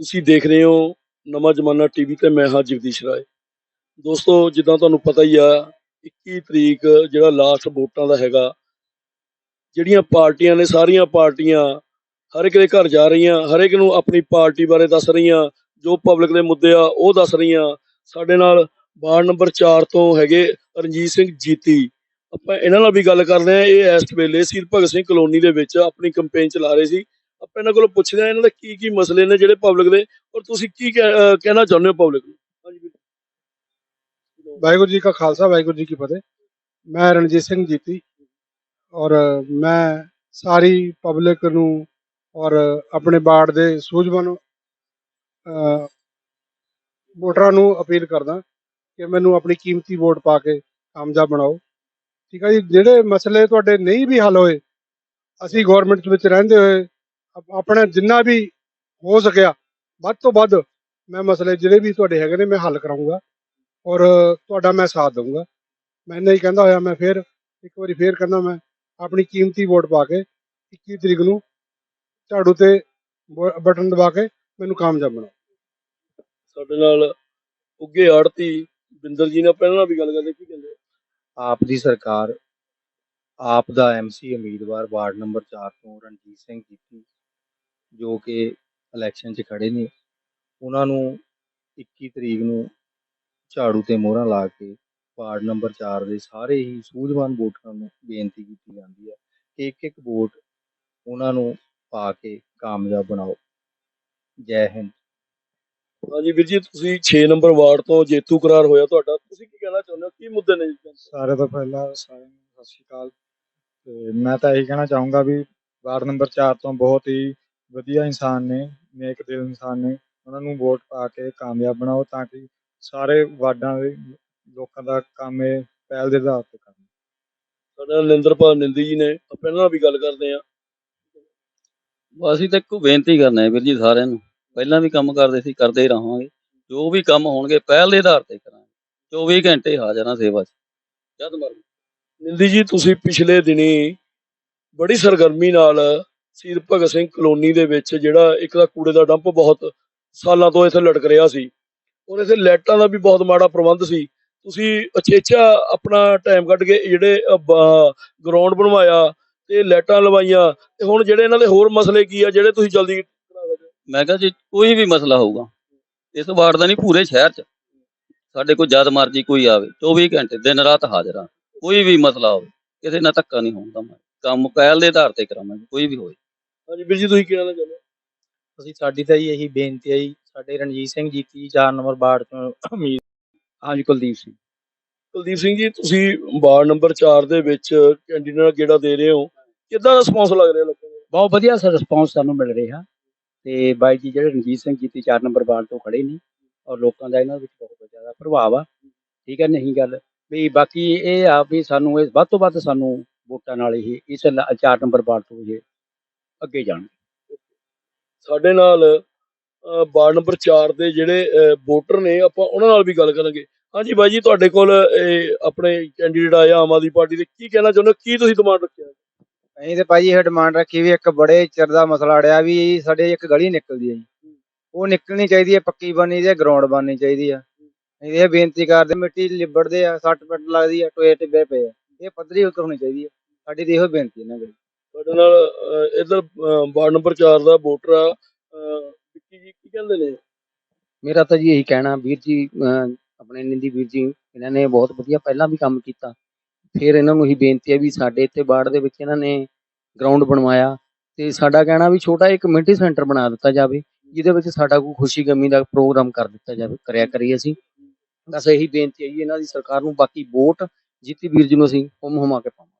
ਤੁਸੀਂ ਦੇਖ ਰਹੇ ਹੋ ਨਵਾਂ ਜਮਾਨਾ ਟੀਵੀ ਤੇ ਮੈਂ ਹਾਂ ਜਗਦੀਸ਼ ਰਾਏ। ਦੋਸਤੋ, ਜਿੱਦਾਂ ਤੁਹਾਨੂੰ ਪਤਾ ਹੀ ਆ 21 ਤਰੀਕ ਜਿਹੜਾ ਲਾਸਟ ਵੋਟਾਂ ਦਾ ਹੈਗਾ, ਜਿਹੜੀਆਂ ਪਾਰਟੀਆਂ ਨੇ, ਸਾਰੀਆਂ ਪਾਰਟੀਆਂ ਹਰ ਇੱਕ ਦੇ ਘਰ ਜਾ ਰਹੀਆਂ, ਹਰ ਇੱਕ ਨੂੰ ਆਪਣੀ ਪਾਰਟੀ ਬਾਰੇ ਦੱਸ ਰਹੀਆਂ, ਜੋ ਪਬਲਿਕ ਦੇ ਮੁੱਦੇ ਆ, ਉਹ ਦੱਸ ਰਹੀਆਂ। ਸਾਡੇ ਨਾਲ ਵਾਰਡ ਨੰਬਰ 4 ਤੋਂ ਹੈਗੇ ਰਣਜੀਤ ਸਿੰਘ ਜੀਤੀ। ਆਪਾਂ ਇਹਨਾਂ ਨਾਲ ਵੀ ਗੱਲ ਕਰਦੇ ਆ ਇਹ ਇਸ ਵੇਲੇ ਸ਼ਹੀਦ ਭਗਤ ਸਿੰਘ ਕਲੋਨੀ ਦੇ ਵਿੱਚ ਆਪਣੀ ਕੈਂਪੇਨ ਚਲਾ ਰਹੇ ਸੀ। ਆਪਾਂ ਇਹਨਾਂ ਕੋਲੋਂ ਪੁੱਛਦੇ ਆ ਇਹਨਾਂ ਦੇ ਕੀ ਕੀ ਮਸਲੇ ਨੇ ਜਿਹੜੇ ਪਬਲਿਕ ਦੇ। ਔਰ ਤੁਸੀਂ ਕੀ ਕਹਿਣਾ ਚਾਹੁੰਦੇ ਹੋ ਪਬਲਿਕ ਨੂੰ? ਵਾਹਿਗੁਰੂ ਜੀ ਕਾ ਖਾਲਸਾ ਵਾਹਿਗੁਰੂ ਜੀ ਕੀ ਫਤਿਹ। ਮੈਂ ਰਣਜੀਤ ਸਿੰਘ ਜੀਤੀ ਔਰ ਮੈਂ ਸਾਰੀ ਪਬਲਿਕ ਨੂੰ ਔਰ ਆਪਣੇ ਬਾੜ ਦੇ ਸੂਝਵਾਨ ਅ, ਵੋਟਰਾਂ ਨੂੰ ਅਪੀਲ ਕਰਦਾ ਕਿ ਮੈਨੂੰ ਆਪਣੀ ਕੀਮਤੀ ਵੋਟ ਪਾ ਕੇ ਕਾਮਯਾਬ ਬਣਾਓ। ਠੀਕ ਹੈ ਜੀ? ਜਿਹੜੇ ਮਸਲੇ ਤੁਹਾਡੇ ਨਹੀਂ ਵੀ ਹੱਲ ਹੋਏ, ਅਸੀਂ ਗਵਰਨਮੈਂਟ ਵਿੱਚ ਰਹਿੰਦੇ ਹੋਏ ਆਪਣਾ ਜਿੰਨਾ ਵੀ ਹੋ ਸਕਿਆ, ਵੱਧ ਤੋਂ ਵੱਧ ਮੈਂ ਮਸਲੇ ਜਿਹੜੇ ਵੀ ਤੁਹਾਡੇ ਹੈਗੇ ਨੇ ਮੈਂ ਹੱਲ ਕਰਾਉਂਗਾ ਔਰ ਤੁਹਾਡਾ ਮੈਂ ਸਾਥ ਦਊਂਗਾ। ਮੈਂ ਨਹੀਂ ਕਹਿੰਦਾ ਹੋਇਆ, ਮੈਂ ਫਿਰ ਇੱਕ ਵਾਰੀ ਫੇਰ ਕਹਿੰਦਾ ਮੈਂ ਆਪਣੀ ਕੀਮਤੀ ਵੋਟ ਪਾ ਕੇ 21 ਤਰੀਕ ਨੂੰ ਝਾੜੂ ਤੇ ਬ- ਬਟਨ ਦਬਾ ਕੇ ਮੈਨੂੰ ਕਾਮਯਾਬ ਬਣਾਓ। ਸਾਡੇ ਨਾਲ ਉੱਗੇ ਆੜਤੀ ਬਿੰਦਰ ਜੀ ਨੇ ਪਹਿਲਾਂ ਵੀ ਗੱਲ ਕਰਦੇ, ਕੀ ਕਹਿੰਦੇ? ਆਪ ਦੀ ਸਰਕਾਰ, ਆਪ ਦਾ ਐਮਸੀ ਉਮੀਦਵਾਰ ਵਾਰਡ ਨੰਬਰ 4 ਤੋਂ ਰਣਜੀਤ ਸਿੰਘ ਜੀਤੀ ਜੋ ਕਿ ਇਲੈਕਸ਼ਨ 'ਚ ਖੜੇ ਨੇ, ਉਹਨਾਂ ਨੂੰ 21 ਤਰੀਕ ਨੂੰ ਝਾੜੂ ਤੇ ਮੋਹਰਾਂ ਲਾ ਕੇ ਵਾਰਡ ਨੰਬਰ 4 ਦੇ ਸਾਰੇ ਹੀ ਸੂਝਵਾਨ ਵੋਟਰਾਂ ਨੂੰ ਬੇਨਤੀ ਕੀਤੀ ਜਾਂਦੀ ਹੈ ਕਿ ਇੱਕ ਇੱਕ ਵੋਟ ਉਹਨਾਂ ਨੂੰ ਪਾ ਕੇ ਕਾਮਯਾਬ ਬਣਾਓ। ਜੈ ਹਿੰਦ। ਹਾਂਜੀ ਵੀਰ ਜੀ ਤੁਸੀਂ 6 ਨੰਬਰ ਵਾਰਡ ਤੋਂ ਜੇਤੂ ਕਰਾਰ ਹੋਇਆ ਤੁਹਾਡਾ ਤੁਸੀਂ ਕੀ ਕਹਿਣਾ ਚਾਹੁੰਦੇ ਹੋ? ਕੀ ਮੁੱਦੇ ਨੇ ਜੀ ਸਾਰੇ ਤੋਂ ਪਹਿਲਾਂ ਸਾਰਿਆਂ ਨੂੰ ਸਤਿ ਸ਼੍ਰੀ ਅਕਾਲ। ਤੇ ਮੈਂ ਤਾਂ ਇਹੀ ਕਹਿਣਾ ਚਾਹੂੰਗਾ ਵੀ ਵਾਰਡ ਨੰਬਰ 4 ਤੋਂ ਬਹੁਤ ਹੀ ਵਧੀਆ ਇਨਸਾਨ ਨੇ ਨੇਕ ਦਿਲ ਇਨਸਾਨ ਨੇ। ਉਹਨਾਂ ਨੂੰ ਵੋਟ ਪਾ ਕੇ ਕਾਮਯਾਬ ਬਣਾਓ ਤਾਂ ਕਿ ਸਾਰੇ ਵਾਰਡਾਂ ਦੇ ਲੋਕਾਂ ਦਾ ਕੰਮ ਇਹ ਪਹਿਲ ਦੇ ਆਧਾਰ ਤੇ ਕਰਨ। ਸਾਡੇ ਨਿੰਦਰਪਾਲ ਨਿੰਦੀ ਜੀ ਨੇ ਆਪਾਂ ਪਹਿਲਾਂ ਨਾਲ ਵੀ ਗੱਲ ਕਰਦੇ ਆ ਅਸੀਂ ਤਾਂ ਇੱਕੋ ਬੇਨਤੀ ਕਰਨਾ ਹੈ ਵੀਰ ਜੀ ਸਾਰਿਆਂ ਨੂੰ ਪਹਿਲਾਂ ਵੀ ਕੰਮ ਕਰਦੇ ਸੀ, ਕਰਦੇ ਹੀ ਰਹਾਂਗੇ। ਜੋ ਵੀ ਕੰਮ ਹੋਣਗੇ, ਪਹਿਲ ਦੇ ਆਧਾਰ ਤੇ ਕਰਾਂਗੇ। 24 ਘੰਟੇ ਹਾਜ਼ਰ ਸੇਵਾ 'ਚ। ਜਦ ਮਰਜ਼ੀ। ਨਿੰਦੀ ਜੀ, ਤੁਸੀਂ ਪਿਛਲੇ ਦਿਨੀ ਬੜੀ ਸਰਗਰਮੀ ਨਾਲ ਸ਼ਹੀਦ ਭਗਤ ਸਿੰਘ ਕਲੋਨੀ ਦੇ ਵਿੱਚ ਜਿਹੜਾ ਇੱਕ ਤਾਂ ਕੂੜੇ ਦਾ ਡੰਪ ਬਹੁਤ ਸਾਲਾਂ ਤੋਂ ਇੱਥੇ ਲਟਕ ਰਿਹਾ ਸੀ ਔਰ ਇੱਥੇ ਲਾਈਟਾਂ ਦਾ ਵੀ ਬਹੁਤ ਮਾੜਾ ਪ੍ਰਬੰਧ ਸੀ। ਤੁਸੀਂ ਅਚੇਚਾ ਆਪਣਾ ਟਾਈਮ ਕੱਢ ਕੇ ਜਿਹੜੇ ਗਰਾਊਂਡ ਬਣਵਾਇਆ ਤੇ ਲਾਈਟਾਂ ਲਵਾਈਆਂ ਤੇ ਹੁਣ ਜਿਹੜੇ ਇਹਨਾਂ ਦੇ ਹੋਰ ਮਸਲੇ ਕੀ ਆ, ਜਿਹੜੇ ਤੁਸੀਂ ਜਲਦੀ ਮੈਂ ਕਿਹਾ ਜੀ ਕੋਈ ਵੀ ਮਸਲਾ ਹੋਊਗਾ। ਇਸ ਵਾਰਡ ਦਾ ਨਹੀਂ ਪੂਰੇ ਸ਼ਹਿਰ 'ਚ। ਸਾਡੇ ਕੋਲ ਜਦ ਮਰਜ਼ੀ ਕੋਈ ਆਵੇ 24 ਘੰਟੇ ਦਿਨ ਰਾਤ ਹਾਜ਼ਰ ਹਾਂ ਕੋਈ ਵੀ ਮਸਲਾ ਹੋਵੇ ਕਿਸੇ ਨਾਲ ਧੱਕਾ ਨਹੀਂ ਹੋਣ ਦਵਾਂਗੇ ਕੰਮ ਪਹਿਲ ਦੇ ਆਧਾਰ ਤੇ ਕਰਾਵਾਂਗੇ ਕੋਈ ਵੀ ਹੋਵੇ। ਹਾਂਜੀ ਵੀਰ ਜੀ ਤੁਸੀਂ ਕੀ ਕਹਿਣਾ ਚਾਹੁੰਦੇ? ਅਸੀਂ ਸਾਡੀ ਤਾਂ ਜੀ ਇਹੀ ਬੇਨਤੀ ਹੈ ਜੀ ਸਾਡੇ ਰਣਜੀਤ ਸਿੰਘ ਜੀਤੀ 4 ਨੰਬਰ ਵਾਰਡ ਤੋਂ ਉਮੀਦ। ਹਾਂਜੀ ਕੁਲਦੀਪ ਸਿੰਘ। ਕੁਲਦੀਪ ਸਿੰਘ ਜੀ ਤੁਸੀਂ ਵਾਰਡ ਨੰਬਰ 4 ਦੇ ਵਿੱਚ ਕੈਂਡੀਡੇਟ ਦਾ ਗੇੜਾ ਦੇ ਰਹੇ ਹੋ। ਕਿੱਦਾਂ ਦਾ ਰਿਸਪੌਂਸ ਲੱਗ ਰਿਹਾ ਲੋਕਾਂ ਦਾ ਬਹੁਤ ਵਧੀਆ ਸਰ ਰਿਸਪੌਂਸ ਸਾਨੂੰ ਮਿਲ ਰਿਹਾ। ਤੇ ਬਾਈ ਜੀ ਜਿਹੜੇ ਰਣਜੀਤ ਸਿੰਘ ਜੀ ਤੇ 4 ਨੰਬਰ ਵਾਰਡ ਤੋਂ ਖੜੇ ਨੇ ਔਰ ਲੋਕਾਂ ਦਾ ਇਹਨਾਂ ਵਿੱਚ ਬਹੁਤ ਜ਼ਿਆਦਾ ਪ੍ਰਭਾਵ ਆ, ਠੀਕ ਹੈ, ਨਹੀਂ ਗੱਲ। ਵੀ ਬਾਕੀ ਇਹ ਆ ਵੀ ਸਾਨੂੰ ਇਹ ਵੱਧ ਤੋਂ ਵੱਧ ਸਾਨੂੰ ਵੋਟਾਂ ਨਾਲ ਇਹ, ਇਸ 4 ਨੰਬਰ ਵਾਰਡ ਤੋਂ ਇਹ ਅੱਗੇ ਜਾਣ। ਸਾਡੇ ਨਾਲ ਵਾਰਡ ਨੰਬਰ 4 ਦੇ ਜਿਹੜੇ ਵੋਟਰ ਨੇ, ਆਪਾਂ ਉਹਨਾਂ ਨਾਲ ਵੀ ਗੱਲ ਕਰਾਂਗੇ। ਹਾਂਜੀ ਬਾਈ ਜੀ, ਤੁਹਾਡੇ ਕੋਲ, ਇਹ, ਆਪਣੇ ਕੈਂਡੀਡੇਟ ਆਇਆ ਆਮ ਆਦਮੀ ਪਾਰਟੀ ਦੇ, ਕੀ ਕਹਿਣਾ ਚਾਹੁੰਦੇ ਹੋ? ਕੀ ਤੁਸੀਂ ਡਿਮਾਂਡ ਰੱਖਿਆ? ਅਸੀਂ ਤੇ ਭਾਜੀ ਇਹ ਡਿਮਾਂਡ ਰੱਖੀ ਵੀ ਇੱਕ ਬੜੇ ਚਿਰ ਦਾ ਮਸਲਾ ਅੜਿਆ ਵੀ ਸਾਡੇ ਇੱਕ ਗਲੀ ਨਿਕਲਦੀ ਹੈ ਜੀ। ਉਹ ਨਿਕਲਣੀ ਚਾਹੀਦੀ ਹੈ ਪੱਕੀ ਬਣਨੀ ਤੇ ਗਰਾਊਂਡ ਬਣਨੀ ਚਾਹੀਦੀ ਆ। ਅਸੀਂ ਇਹ ਬੇਨਤੀ ਕਰਦੇ ਮਿੱਟੀ ਲਿਬੜਦੇ ਆ ਸੱਟ ਪਿੱਟ ਲੱਗਦੀ ਆ ਟੋਏ ਟਿੱਬੇ ਪਏ ਆ। ਇਹ ਪੱਧਰੀ ਕਰਨੀ ਚਾਹੀਦੀ ਹੈ ਸਾਡੀ ਤੇ ਇਹੋ ਬੇਨਤੀ ਇਹਨਾਂ ਕੋਲ। ਸਾਡੇ ਨਾਲ ਇੱਧਰ ਵਾਰਡ ਨੰਬਰ 4 ਦਾ ਵੋਟਰ ਆ ਵਿੱਕੀ ਜੀ ਕੀ ਕਹਿੰਦੇ ਨੇ? ਮੇਰਾ ਤਾਂ ਜੀ ਇਹੀ ਕਹਿਣਾ ਵੀਰ ਜੀ ਆਪਣੇ ਨਿੰਦੀ ਵੀਰ ਜੀ ਇਹਨਾਂ ਨੇ ਬਹੁਤ ਵਧੀਆ ਪਹਿਲਾਂ ਵੀ ਕੰਮ ਕੀਤਾ। ਫਿਰ ਇਹਨਾਂ ਨੂੰ ਇਹੀ ਬੇਨਤੀ ਹੈ ਵੀ ਸਾਡੇ ਇੱਥੇ ਬਾੜ ਦੇ ਵਿੱਚ ਇਹਨਾਂ ਨੇ ਗਰਾਊਂਡ ਬਣਵਾਇਆ ਤੇ ਸਾਡਾ ਕਹਿਣਾ ਵੀ ਛੋਟਾ ਇੱਕ ਕਮਿਊਨਿਟੀ ਸੈਂਟਰ ਬਣਾ ਦਿੱਤਾ ਜਾਵੇ, ਜਿਹਦੇ ਵਿੱਚ ਸਾਡਾ ਕੋਈ ਖੁਸ਼ੀ ਗਮੀ ਦਾ ਪ੍ਰੋਗਰਾਮ ਕਰ ਦਿੱਤਾ ਜਾਵੇ, ਕਰਿਆ ਕਰੀਏ ਅਸੀਂ। ਬਸ ਇਹੀ ਬੇਨਤੀ ਹੈ ਜੀ, ਇਹਨਾਂ ਦੀ ਸਰਕਾਰ ਨੂੰ ਬਾਕੀ ਵੋਟ, ਜਿੱਤੀ ਵੀਰ ਜੀ ਨੂੰ ਅਸੀਂ ਹੁਮ ਹੁਮਾ ਕੇ ਪਾਵਾਂਗੇ।